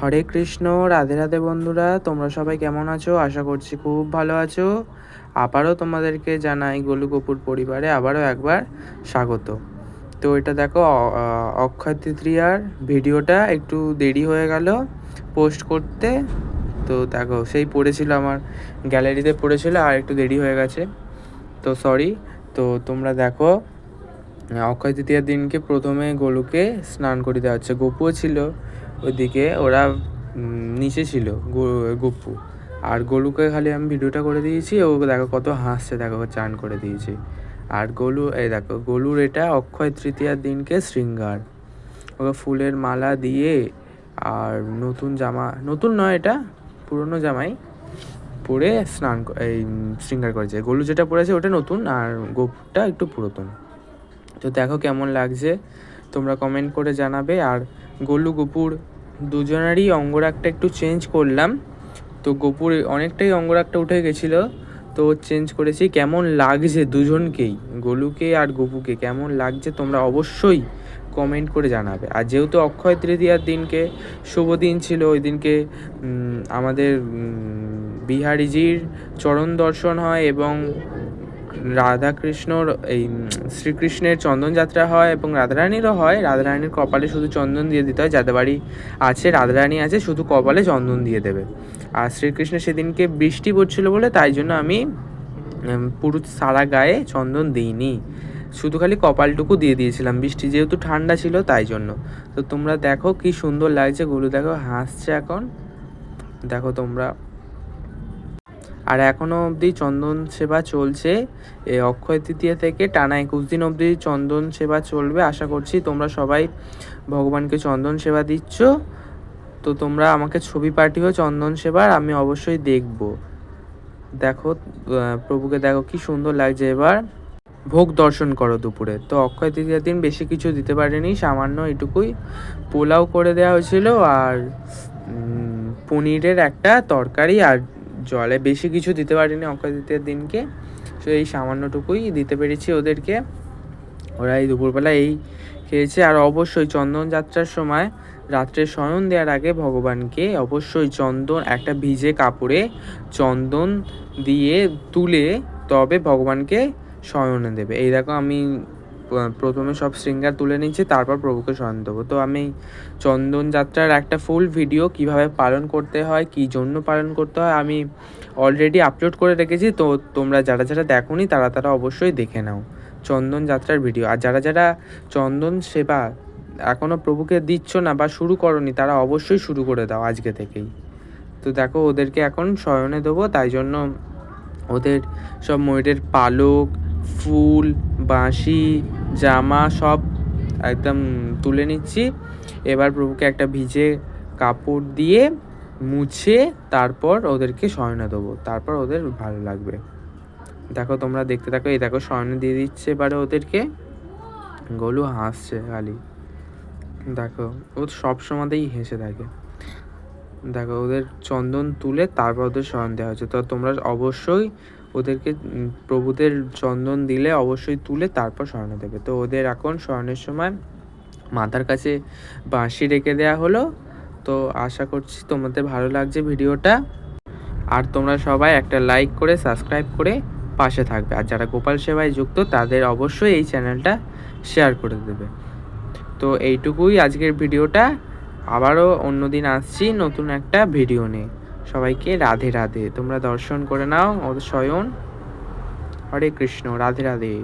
হরে কৃষ্ণ, রাধে রাধে বন্ধুরা, তোমরা সবাই কেমন আছো? আশা করছি খুব ভালো আছো। আবারও তোমাদেরকে জানাই গোলু কপুর পরিবারে আবারও একবার স্বাগত। তো এটা দেখো অক্ষয় তৃতীয়ার ভিডিওটা একটু দেরি হয়ে গেল পোস্ট করতে। তো দেখো, সেই পড়েছিল আমার, গ্যালারিতে পড়েছিল আর একটু দেরি হয়ে গেছে। তো সরি, তো তোমরা দেখো, অক্ষয় তৃতীয়ার দিনকে প্রথমে গোলুকে স্নান করে দেওয়া হচ্ছে। গপুও ছিল ওইদিকে ওরা নিচে ছিল গো- গপু আর গোলুকে খালি আমি ভিডিওটা করে দিয়েছি, ও দেখো কত হাসছে, দেখো চান করে দিয়েছি। আর গোলু, এই দেখো, গোলুর এটা অক্ষয় তৃতীয়ার দিনকে শৃঙ্গার। ওকে ফুলের মালা দিয়ে আর নতুন জামা, নতুন নয় এটা, পুরনো জামাই পরে স্নান এই, শৃঙ্গার করেছে। গোলু যেটা পরেছে ওটা নতুন আর গোপটা একটু পুরাতন। তো দেখো কেমন লাগছে, তোমরা কমেন্ট করে জানাবে। আর গোলু, গোপুর দুজনেরই অঙ্গরাগটা একটু চেঞ্জ করলাম। তো গোপুর অনেকটাই অঙ্গরাগটা উঠে গেছিল। তো চেঞ্জ করেছি, কেমন লাগছে দুজনকেই, গোলুকে আর গোপুকে, কেমন লাগছে তোমরা অবশ্যই কমেন্ট করে জানাবে। আর যেহেতু অক্ষয় তৃতীয়ার দিনকে শুভ দিন ছিল, ওই দিনকে আমাদের বিহারিজির চরণ দর্শন হয় এবং রাধাকৃষ্ণর এই শ্রীকৃষ্ণের চন্দন যাত্রা হয় এবং রাধারানীরও হয়। রাধারানীর কপালে শুধু চন্দন দিয়ে দিতে হয়, যাদের বাড়ি আছে, রাধারানী আছে, শুধু কপালে চন্দন দিয়ে দেবে। আর শ্রীকৃষ্ণ সেদিনকে বৃষ্টি পড়ছিল বলে তাই জন্য আমি পুরো সারা গায়ে চন্দন দিইনি। শুধু খালি কপালটুকু দিয়ে দিয়েছিলাম। বৃষ্টি যেহেতু ঠান্ডা ছিল তাই জন্য। তো তোমরা দেখো কি সুন্দর লাগছে। গুরু দেখো, হাসছে এখন। দেখো তোমরা। আর এখনও অবধি চন্দন সেবা চলছে। অক্ষয় তৃতীয়া থেকে টানা একুশ দিন অবধি চন্দন সেবা চলবে। আশা করছি তোমরা সবাই ভগবানকে চন্দন সেবা দিচ্ছ। তো তোমরা আমাকে ছবি পাঠিও চন্দন সেবার, আমি অবশ্যই দেখব। দেখো প্রভুকে দেখো কি সুন্দর লাগছে এবার। ভোগ দর্শন করো দুপুরে। তো অক্ষয় তৃতীয়ার দিন বেশি কিছু দিতে পারেনি, সামান্য এটুকুই। পোলাও করে দেওয়া হয়েছিল আর পনিরের একটা তরকারি আর জলে বেশি কিছু দিতে পারিনি অক্ষয় দিনকে তো এই সামান্যটুকুই দিতে পেরেছি ওদেরকে। ওরা এই দুপুরবেলা এই খেয়েছে, আর অবশ্যই চন্দন যাত্রার সময় রাত্রে শয়ন দেওয়ার আগে ভগবানকে অবশ্যই চন্দন, একটা ভিজে কাপড়ে চন্দন দিয়ে তুলে তবে ভগবানকে শয়নে দেবে। এই দেখো আমি প্রথমে সব শৃঙ্গার তুলে নিচ্ছি তারপর প্রভুকে শয়ন দেবো। তো আমি চন্দন যাত্রার একটা ফুল ভিডিও কীভাবে পালন করতে হয়, কী জন্য পালন করতে হয়, আমি অলরেডি আপলোড করে রেখেছি। তো তোমরা যারা যারা দেখোনি, তারা তারা অবশ্যই দেখে নাও চন্দন যাত্রার ভিডিও আর যারা যারা চন্দন সেবা এখনও প্রভুকে দিচ্ছ না বা শুরু করনি, তারা অবশ্যই শুরু করে দাও আজকে থেকেই। তো দেখো, ওদেরকে এখন শয়নে দেবো, তাই জন্য ওদের সব ময়ূরের পালক, ফুল, বাঁশি জামা সব একদম তুলে নিচ্ছি। এবার প্রভুকে একটা ভিজে কাপড় দিয়ে মুছে তারপর ওদেরকে শয়নে দেবো। তারপর ওদের ভালো লাগবে। দেখো তোমরা দেখতে থাকো, এই দেখো শয়নে দিয়ে দিচ্ছে এবারে ওদেরকে। গোলু হাসছে খালি। দেখো, ও সব সময়তেই হেসে থাকে। দেখো, ওদের চন্দন তুলে তারপর ওদের শয়ন দেওয়া হচ্ছে তো তোমরা অবশ্যই ওদেরকে প্রভুদের চন্দন দিলে অবশ্যই তুলে তারপর শয়নে দেবে। তো ওদের এখন শয়নের সময় মাথার কাছে বাঁশি রেখে দেওয়া হলো। তো আশা করছি তোমাদের ভালো লাগছে ভিডিওটা। আর তোমরা সবাই একটা লাইক করে, সাবস্ক্রাইব করে পাশে থাকবে। আর যারা গোপাল সেবায় যুক্ত, তাদের অবশ্যই এই চ্যানেলটা শেয়ার করে দেবে। তো এইটুকুই আজকের ভিডিওটা। আবারও অন্যদিন আসছি নতুন একটা ভিডিও নিয়ে। সবাইকে রাধে রাধে। তোমরা দর্শন করে নাও স্বয়ন হরে কৃষ্ণ, রাধে রাধে।